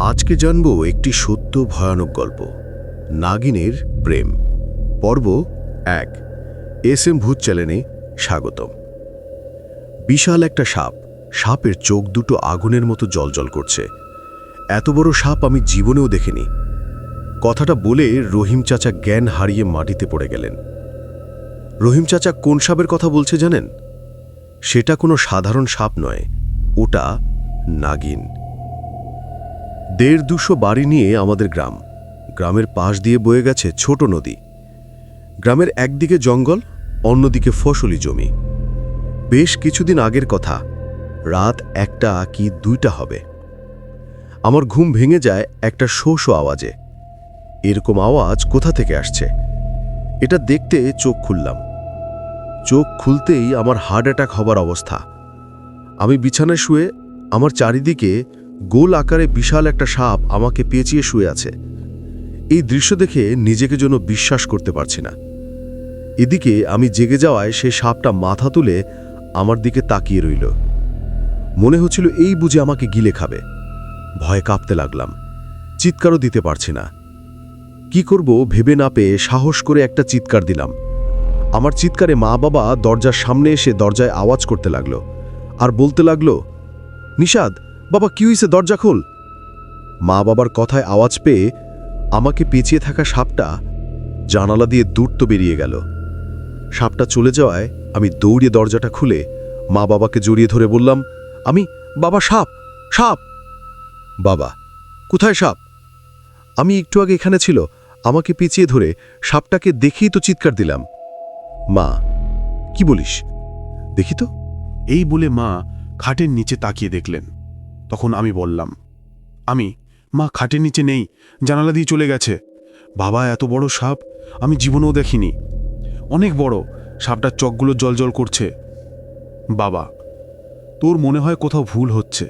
আজকে জানব একটি সত্য ভয়ানক গল্প, নাগিনের প্রেম। পর্ব এক, এস এম ভূত চ্যানেলে স্বাগতম। বিশাল একটা সাপ, সাপের চোখ দুটো আগুনের মতো জলজল করছে। এত বড় সাপ আমি জীবনেও দেখিনি। কথাটা বলে রহিম চাচা জ্ঞান হারিয়ে মাটিতে পড়ে গেলেন। রহিম চাচা কোন সাপের কথা বলছে জানেন? সেটা কোনো সাধারণ সাপ নয়, ওটা নাগিন। দেড় দুশো বাড়ি নিয়ে আমাদের গ্রাম। গ্রামের পাশ দিয়ে বয়ে গেছে ছোট নদী। গ্রামের একদিকে জঙ্গল, অন্যদিকে ফসলি জমি। বেশ কিছুদিন আগের কথা, রাত একটা কি দুইটা হবে। আমার ঘুম ভেঙে যায় একটা শো শো আওয়াজে। এরকম আওয়াজ কোথা থেকে আসছে? এটা দেখতে চোখ খুললাম। চোখ খুলতেই আমার হার্ট অ্যাটাক হবার অবস্থা। আমি বিছানায় শুয়ে, আমার চারিদিকে গোল আকারে বিশাল একটা সাপ আমাকে পেঁচিয়ে শুয়ে আছে। এই দৃশ্য দেখে নিজেকে যেন বিশ্বাস করতে পারছি না। এদিকে আমি জেগে যাওয়ায় সে সাপটা মাথা তুলে আমার দিকে তাকিয়ে রইল। মনে হচ্ছিল এই বুঝে আমাকে গিলে খাবে। ভয়ে কাঁপতে লাগলাম। চিৎকারও দিতে পারছি না। কি করব ভেবে না পেয়ে সাহস করে একটা চিৎকার দিলাম। আমার চিৎকারে মা বাবা দরজার সামনে এসে দরজায় আওয়াজ করতে লাগল। আর বলতে লাগল নিষাদ বাবা, কি হইছে? দরজা খোল। মা বাবার কথায় আওয়াজ পেয়ে আমাকে পেঁচিয়ে থাকা সাপটা জানালা দিয়ে দূরত্ব বেরিয়ে গেল। সাপটা চলে যাওয়ায় আমি দৌড়িয়ে দরজাটা খুলে মা বাবাকে জড়িয়ে ধরে বললাম, আমি বাবা সাপ সাপ! বাবা, কোথায় সাপ? আমি একটু আগে এখানে ছিল, আমাকে পিছিয়ে ধরে সাপটাকে দেখেই তো চিৎকার দিলাম। মা, কি বলিস? দেখি তো। এই বলে মা খাটের নিচে তাকিয়ে দেখলেন। তখন আমি বললাম, আমি, মা খাটের নিচে নেই, জানালা দিয়ে চলে গেছে। বাবা এত বড় সাপ, আমি জীবনেও দেখিনি। অনেক বড়, সাপটার চকগুলো জলজল করছে। বাবা, তোর মনে হয় কোথাও ভুল হচ্ছে।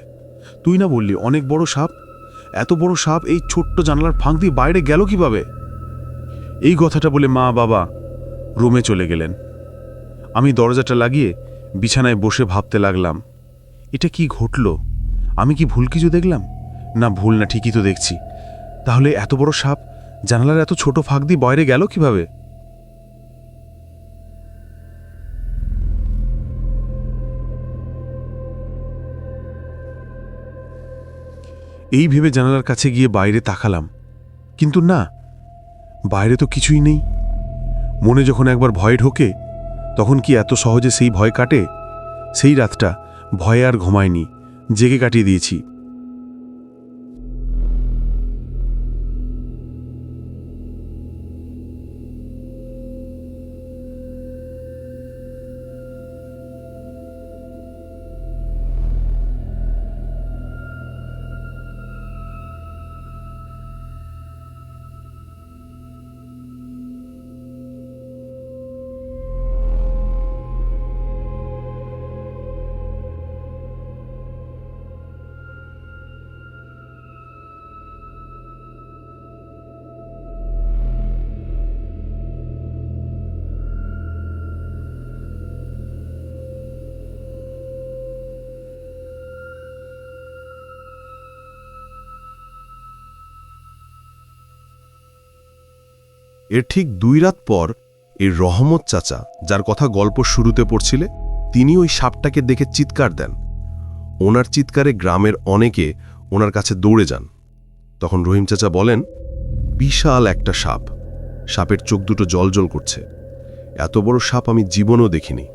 তুই না বললি, অনেক বড় সাপ? এত বড় সাপ এই ছোট্ট জানালার ফাঁক দিয়ে বাইরে গেল কীভাবে? এই কথাটা বলে মা বাবা রুমে চলে গেলেন। আমি দরজাটা লাগিয়ে বিছানায় বসে ভাবতে লাগলাম, এটা কি ঘটল? আমি কি ভুল কিছু দেখলাম? না, ভুল না, ঠিকই তো দেখছি। তাহলে এত বড় সাপ জানালার এত ছোট ফাঁক দিয়ে বাইরে গেল কীভাবে? এই ভেবে জানালার কাছে গিয়ে বাইরে তাকালাম। কিন্তু না, বাইরে তো কিছুই নেই। মনে যখন একবার ভয় ঢোকে, তখন কি এত সহজে সেই ভয় কাটে? সেই রাতটা ভয়ে আর ঘুমায়নি। জেগে কাটিয়ে দিয়েছি। এর ঠিক দুই রাত পর এই রহমত চাচা, যার কথা গল্প শুরুতে পড়ছিলে, তিনি ওই সাপটাকে দেখে চিৎকার দেন। ওনার চিৎকারে গ্রামের অনেকে ওনার কাছে দৌড়ে যান। তখন রহিম চাচা বলেন, বিশাল একটা সাপ। সাপের চোখ দুটো জলজল করছে। এত বড় সাপ আমি জীবনও দেখিনি।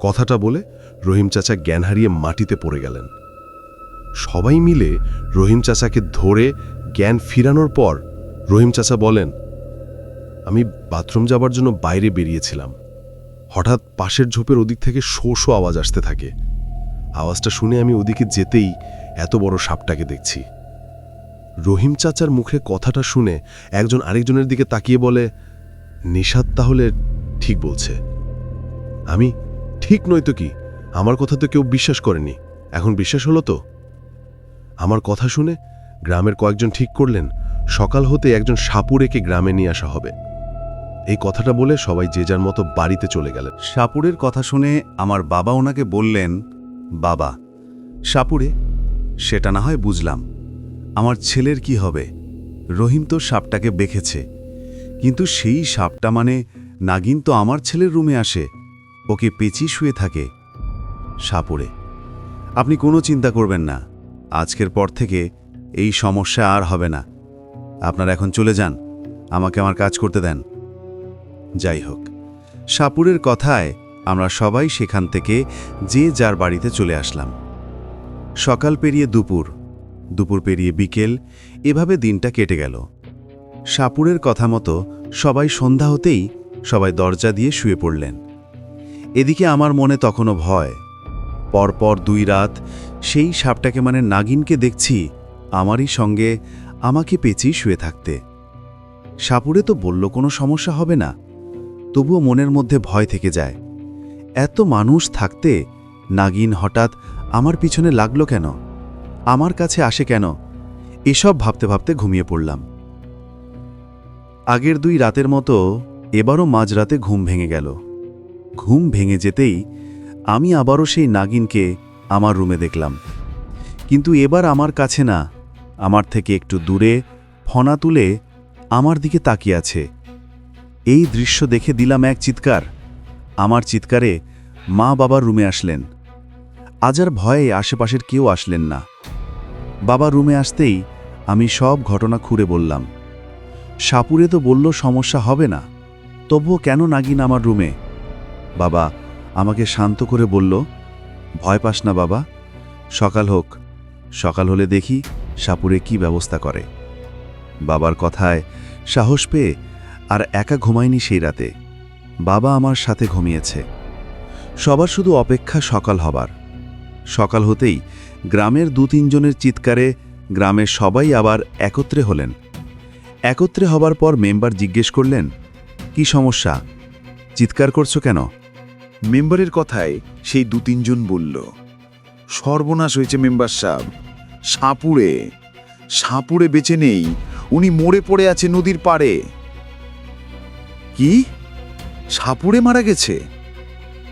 কথাটা বলে রহিম চাচা জ্ঞান হারিয়ে মাটিতে পড়ে গেলেন। সবাই মিলে রহিম চাচাকে ধরে জ্ঞান ফিরানোর পর রহিম চাচা বলেন আমি বাথরুম যাবার জন্য বাইরে বেরিয়েছিলাম। হঠাৎ পাশের ঝোপের ওদিক থেকে শো শো আওয়াজ আসতে থাকে। আওয়াজটা শুনে আমি ওদিকে যেতেই এত বড় সাপটাকে দেখছি। রহিম চাচার মুখে কথাটা শুনে একজন আরেকজনের দিকে তাকিয়ে বলে, নিষাদ তাহলে ঠিক বলছে। আমি, ঠিক নয় তো কি? আমার কথা তো কেউ বিশ্বাস করেনি। এখন বিশ্বাস হলো তো? আমার কথা শুনে গ্রামের কয়েকজন ঠিক করলেন। সকাল হতে একজন সাপুরেকে গ্রামে নিয়ে আসা হবে। এই কথাটা বলে সবাই যে যার মতো বাড়িতে চলে গেলেন। সাপুরের কথা শুনে আমার বাবা ওনাকে বললেন, বাবা, সাপুরে, সেটা না হয় বুঝলাম। আমার ছেলের কি হবে? রহিম তো সাপটাকে বেঁকেছে। কিন্তু সেই সাপটা মানে নাগিন তো আমার ছেলের রুমে আসে। ওকে পেঁচি শুয়ে থাকে। সাপুরে, আপনি কোনো চিন্তা করবেন না। আজকের পর থেকে এই সমস্যা আর হবে না। আপনার এখন চলে যান। আমাকে আমার কাজ করতে দেন। যাই হোক, সাপুরের কথায় আমরা সবাই সেখান থেকে যে যার বাড়িতে চলে আসলাম। সকাল পেরিয়ে দুপুর দুপুর পেরিয়ে বিকেল, এভাবে দিনটা কেটে গেল। সাপুরের কথা মতো সবাই সন্ধ্যা হতেই সবাই দরজা দিয়ে শুয়ে পড়লেন। এদিকে আমার মনে তখনও ভয়। পরপর দুই রাত সেই সাপটাকে মানে নাগিনকে দেখছি আমারই সঙ্গে আমাকে পেঁচি শুয়ে থাকতে। সাপুরে তো বলল, কোনো সমস্যা হবে না। তবুও মনের মধ্যে ভয় থেকে যায়। এত মানুষ থাকতে নাগিন হঠাৎ আমার পিছনে লাগল কেন? আমার কাছে আসে কেন? এসব ভাবতে ভাবতে ঘুমিয়ে পড়লাম। আগের দুই রাতের মতো এবারও মাঝরাতে ঘুম ভেঙে গেল। ঘুম ভেঙে যেতেই আমি আবারও সেই নাগিনকে আমার রুমে দেখলাম। কিন্তু এবার আমার কাছে না, আমার থেকে একটু দূরে ফনা তুলে আমার দিকে তাকিয়ে আছে। এই দৃশ্য দেখে দিলাম এক চিৎকার। আমার চিৎকারে মা বাবার রুমে আসলেন। আজ আর ভয়ে আশেপাশের কেউ আসলেন না। বাবা রুমে আসতেই আমি সব ঘটনা খুঁড়ে বললাম। সাপুরে তো বলল সমস্যা হবে না। তবুও কেন নাগিন আমার রুমে? বাবা আমাকে শান্ত করে বলল, ভয় পাস না বাবা। সকাল হোক। সকাল হলে দেখি সাপুরে কি ব্যবস্থা করে। বাবার কথায় সাহস পেয়ে আর একা ঘুমায়নি সেই রাতে। বাবা আমার সাথে ঘুমিয়েছে। সবার শুধু অপেক্ষা সকাল হবার। সকাল হতেই গ্রামের দু তিনজনের চিৎকারে গ্রামের সবাই আবার একত্রে হলেন। একত্রে হবার পর মেম্বার জিজ্ঞেস করলেন, কি সমস্যা? চিৎকার করছ কেন? মেম্বারের কথায় সেই দু তিনজন বলল, সর্বনাশ হয়েছে মেম্বার সাহেব। সাপুড়ে সাপুড়ে বেঁচে নেই। উনি মরে পড়ে আছে নদীর পাড়ে। কি? সাপুড়ে মারা গেছে?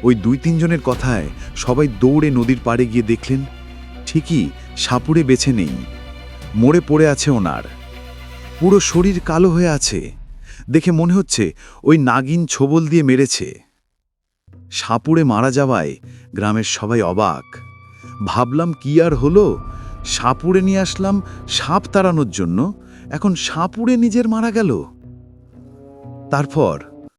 ওই দুই তিনজনের কথায় সবাই দৌড়ে নদীর পাড়ে গিয়ে দেখলেন, ঠিকই সাপুড়ে বেছে নেই। মরে পড়ে আছে ওনার। পুরো শরীর কালো হয়ে আছে। দেখে মনে হচ্ছে ওই নাগিন ছোবল দিয়ে মেরেছে। সাপুড়ে মারা যাওয়ায় গ্রামের সবাই অবাক। ভাবলাম কি আর হলো? সাপুড়ে নিয়ে আসলাম সাপ তাড়ানোর জন্য। এখন সাপুড়ে নিজের মারা গেল। তারপর